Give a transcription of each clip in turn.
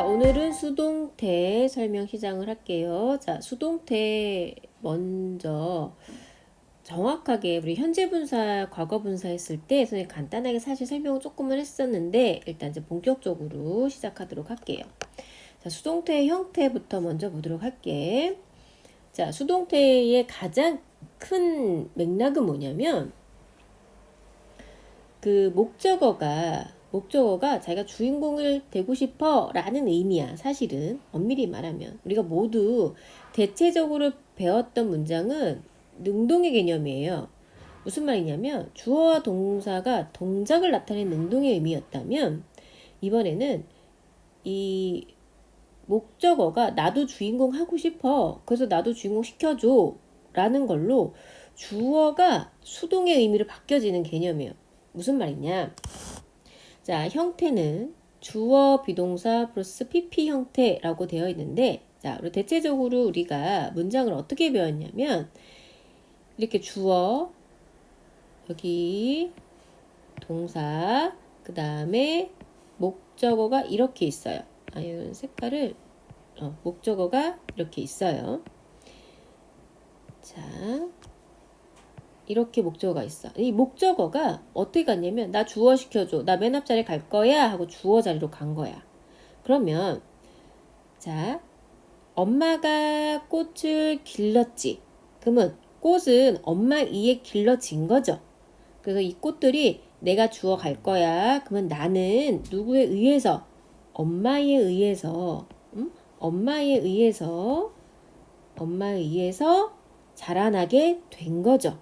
자, 오늘은 수동태 설명 시작을 할게요. 자, 수동태 먼저 정확하게 우리 현재 분사, 과거 분사 했을 때 간단하게 사실 설명을 조금은 했었는데 일단 이제 본격적으로 시작하도록 할게요. 자, 수동태의 형태부터 먼저 보도록 할게. 자, 수동태의 가장 큰 맥락은 뭐냐면 그 목적어가 목적어가 자기가 주인공을 되고 싶어 라는 의미야 사실은. 엄밀히 말하면. 우리가 모두 대체적으로 배웠던 문장은 능동의 개념이에요. 무슨 말이냐면 주어와 동사가 동작을 나타내는 능동의 의미였다면 이번에는 이 목적어가 나도 주인공 하고 싶어. 그래서 나도 주인공 시켜줘. 라는 걸로 주어가 수동의 의미로 바뀌어지는 개념이에요. 무슨 말이냐 자, 형태는 주어 비동사 플러스 PP 형태라고 되어 있는데 자, 우리 대체적으로 우리가 문장을 어떻게 배웠냐면 이렇게 주어 여기 동사 그 다음에 목적어가 이렇게 있어요. 아, 이 색깔을 어, 목적어가 이렇게 있어요. 자, 이렇게 목적어가 있어. 이 목적어가 어떻게 갔냐면 나 주어 시켜줘. 나 맨 앞자리 갈 거야 하고 주어 자리로 간 거야. 그러면 자 엄마가 꽃을 길렀지. 그러면 꽃은 엄마 이에 길러진 거죠. 그래서 이 꽃들이 내가 주워 갈 거야. 그러면 나는 누구에 의해서 엄마에 의해서 음? 엄마에 의해서 엄마에 의해서 자라나게 된 거죠.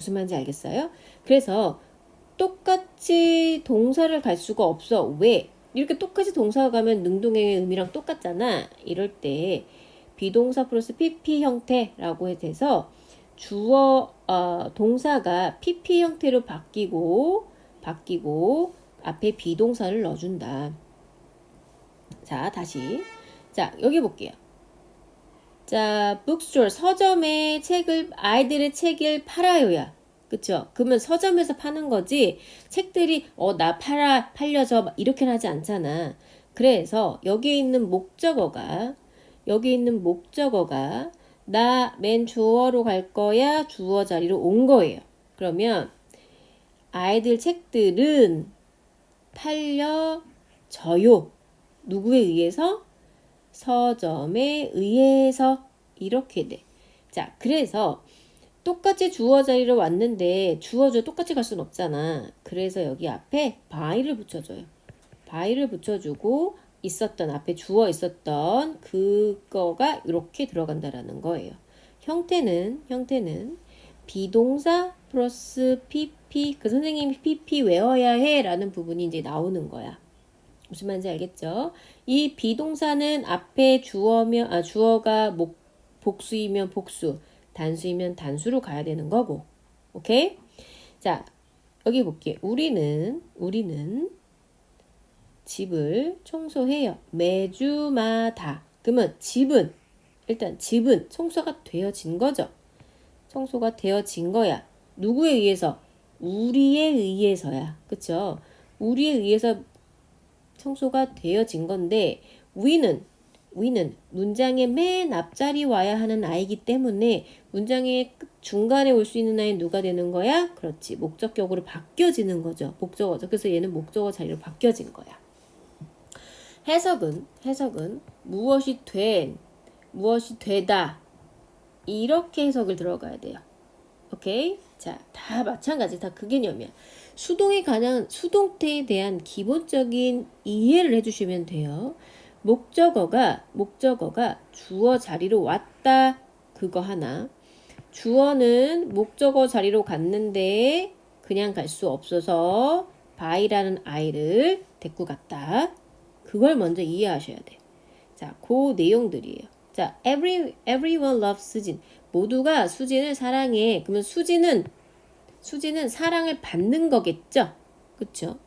무슨 말인지 알겠어요? 그래서 똑같이 동사를 갈 수가 없어. 왜? 이렇게 똑같이 동사가 가면 능동의 의미랑 똑같잖아. 이럴 때 비동사 플러스 PP 형태라고 해서 주어 어, 동사가 PP 형태로 바뀌고 바뀌고 앞에 비동사를 넣어준다. 자 다시 자 여기 볼게요. 자, 북스토어 서점에 책을 아이들의 책을 팔아요야. 그쵸? 그러면 서점에서 파는 거지. 책들이 어 나 팔아 팔려서 이렇게 하지 않잖아. 그래서 여기에 있는 목적어가 여기 있는 목적어가 나 맨 주어로 갈 거야 주어 자리로 온 거예요. 그러면 아이들 책들은 팔려져요. 누구에 의해서? 서점에 의해서 이렇게 돼. 자, 그래서 똑같이 주어 자리로 왔는데 주어줘 똑같이 갈 수는 없잖아. 그래서 여기 앞에 by를 붙여줘요. by를 붙여주고 있었던 앞에 주어 있었던 그거가 이렇게 들어간다라는 거예요. 형태는 형태는 비동사 플러스 pp 그 선생님이 pp 외워야 해라는 부분이 이제 나오는 거야. 무슨 말인지 알겠죠? 이 비동사는 앞에 주어면 아 주어가 목 복수이면 복수, 단수이면 단수로 가야 되는 거고. 오케이? 자, 여기 볼게요. 우리는 우리는 집을 청소해요. 매주마다. 그러면 집은 일단 집은 청소가 되어진 거죠. 청소가 되어진 거야. 누구에 의해서? 우리에 의해서야. 그쵸? 우리에 의해서 청소가 되어진 건데 위는 위는 문장의 맨 앞자리 와야 하는 아이기 때문에 문장의 중간에 올 수 있는 아이는 누가 되는 거야? 그렇지. 목적격으로 바뀌어지는 거죠. 목적어죠. 그래서 얘는 목적어 자리로 바뀌어진 거야. 해석은 해석은 무엇이 된 무엇이 되다 이렇게 해석을 들어가야 돼요. 오케이? 자, 다 마찬가지. 다 그 개념이야. 수동에 관한 수동태에 대한 기본적인 이해를 해주시면 돼요. 목적어가 목적어가 주어 자리로 왔다 그거 하나. 주어는 목적어 자리로 갔는데 그냥 갈 수 없어서 바이라는 아이를 데리고 갔다. 그걸 먼저 이해하셔야 돼. 자, 그 내용들이에요. 자, every everyone loves 수진. 모두가 수진을 사랑해. 그러면 수진은 수지는 사랑을 받는 거겠죠? 그쵸?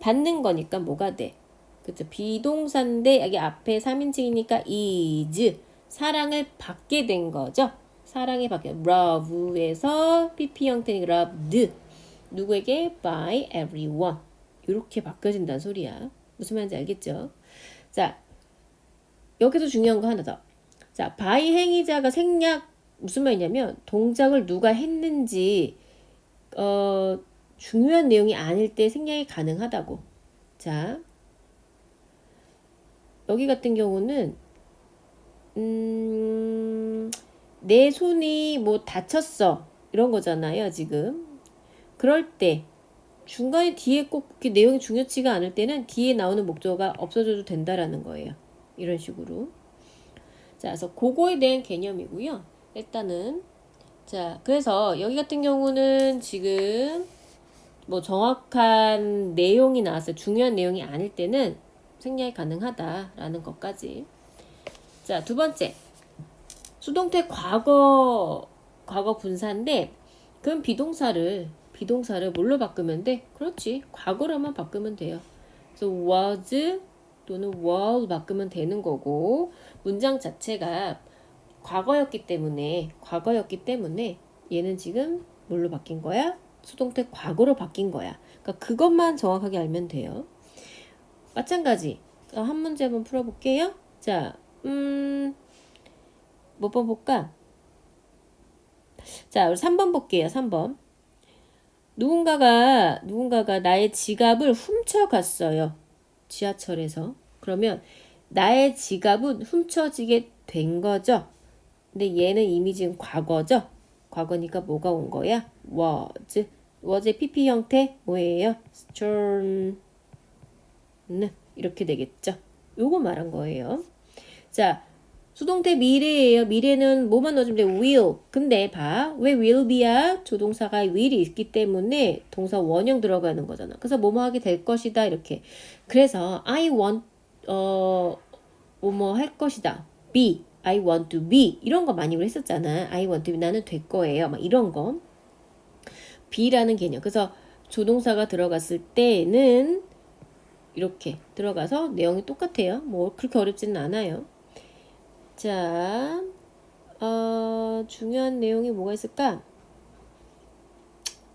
받는 거니까 뭐가 돼? 그쵸? 비동사인데 여기 앞에 3인칭이니까 is 사랑을 받게 된 거죠? 사랑이 받게 love에서 pp 형태니까 loved 누구에게? by everyone 이렇게 바뀌어진다는 소리야 무슨 말인지 알겠죠? 자 여기서 중요한 거 하나 더. 자, 바이 행위자가 생략 무슨 말이냐면 동작을 누가 했는지 어 중요한 내용이 아닐 때 생략이 가능하다고. 자, 여기 같은 경우는 음, 내 손이 뭐 다쳤어 이런 거잖아요 지금. 그럴 때 중간에 뒤에 꼭 내용이 중요치가 않을 때는 뒤에 나오는 목적어가 없어져도 된다라는 거예요. 이런 식으로. 자, 그래서 그거에 대한 개념이고요. 일단은 자, 그래서 여기 같은 경우는 지금 뭐 정확한 내용이 나왔어요. 중요한 내용이 아닐 때는 생략이 가능하다라는 것까지. 자, 두 번째. 수동태 과거 과거 분사인데 그럼 비동사를 비동사를 뭘로 바꾸면 돼? 그렇지. 과거로만 바꾸면 돼요. 그래서 was 또는 was 바꾸면 되는 거고 문장 자체가 과거였기 때문에 과거였기 때문에 얘는 지금 뭘로 바뀐 거야? 수동태 과거로 바뀐 거야. 그러니까 그것만 정확하게 알면 돼요. 마찬가지. 어, 한 문제 한번 풀어볼게요. 자, 음, 몇 번 볼까? 자, 우리 3번 볼게요. 3번. 누군가가, 누군가가 나의 지갑을 훔쳐갔어요. 지하철에서. 그러면 나의 지갑은 훔쳐지게 된 거죠. 근데 얘는 이미 지금 과거죠. 과거니까 뭐가 온 거야? was. was의 pp 형태 뭐예요? stolen. 이렇게 되겠죠. 요거 말한 거예요. 자, 수동태 미래예요. 미래는 뭐만 넣어주면 돼? will. 근데 봐. 왜 will be야? 조동사가 will이 있기 때문에 동사 원형 들어가는 거잖아. 그래서 뭐뭐 하게 될 것이다. 이렇게. 그래서 I want 어 뭐뭐 할 것이다. be. I want to be. 이런 거 많이 우리 했었잖아. I want to be. 나는 될 거예요. 막 이런 거. be라는 개념. 그래서 조동사가 들어갔을 때는 이렇게 들어가서 내용이 똑같아요. 뭐 그렇게 어렵지는 않아요. 자, 어, 중요한 내용이 뭐가 있을까?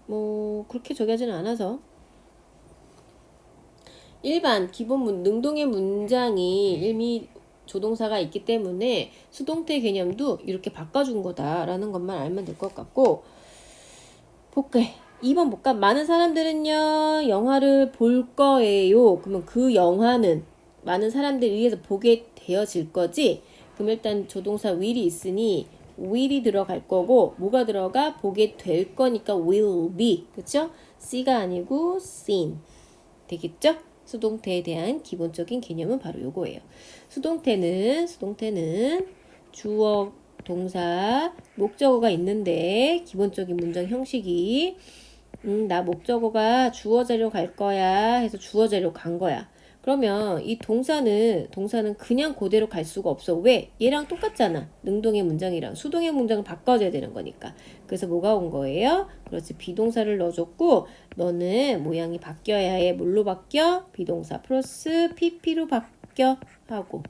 뭐 그렇게 저기 하지는 않아서 일반 기본 문, 능동의 문장이 이미 조동사가 있기 때문에 수동태 개념도 이렇게 바꿔준 거다라는 것만 알면 될 것 같고 볼게 2번 볼까? 많은 사람들은요 영화를 볼 거예요. 그러면 그 영화는 많은 사람들에 의해서 보게 되어질 거지. 그럼 일단 조동사 will이 있으니 will이 들어갈 거고 뭐가 들어가 보게 될 거니까 will be 그쵸? see가 아니고 seen 되겠죠? 수동태에 대한 기본적인 개념은 바로 요거예요. 수동태는 수동태는 주어 동사 목적어가 있는데 기본적인 문장 형식이 음, 나 목적어가 주어 자료 갈 거야 해서 주어 자료 간 거야. 그러면 이 동사는 동사는 그냥 그대로 갈 수가 없어. 왜? 얘랑 똑같잖아. 능동의 문장이랑 수동의 문장을 바꿔줘야 되는 거니까. 그래서 뭐가 온 거예요? 그렇지. 비동사를 넣어줬고 너는 모양이 바뀌어야 해. 뭘로 바뀌어? 비동사 플러스 pp로 바뀌어 하고.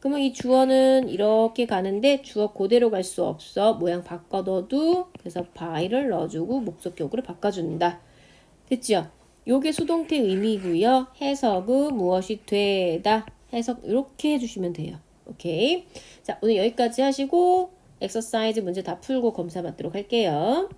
그러면 이 주어는 이렇게 가는데 주어 그대로 갈 수 없어. 모양 바꿔 넣어도 그래서 by를 넣어주고 목적격으로 바꿔준다. 됐죠? 요게 수동태 의미고요. 해석은 무엇이 되다. 해석 이렇게 해주시면 돼요. 오케이. 자 오늘 여기까지 하시고 엑서사이즈 문제 다 풀고 검사 받도록 할게요.